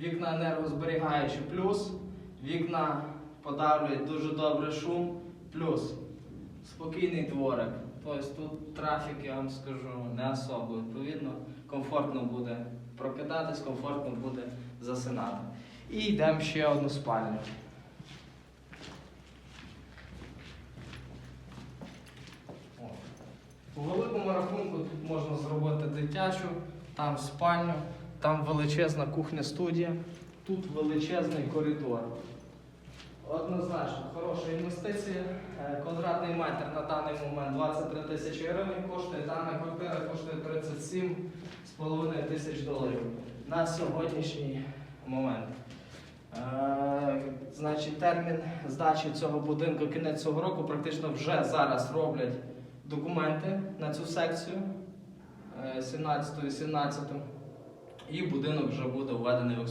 Вікна енергозберігаючі плюс. Вікна подавлюють дуже добре шум плюс. Спокійний дворик. Тобто тут трафік, я вам скажу, не особо. Відповідно, комфортно буде прокидатись, комфортно буде засинати. І йдемо ще одну спальню. По великому рахунку тут можна зробити дитячу, там спальню, там величезна кухня-студія, тут величезний коридор. Однозначно, хороша інвестиція. Е, Квадратний метр на даний момент 23 тисячі гривень коштує. Дана квартира коштує 37,5 тисяч доларів на сьогоднішній момент. Е, Значить, термін здачі цього будинку кінець цього року практично вже зараз роблять документи на цю секцію 17 і 17 і будинок вже буде введений в експлуатацію.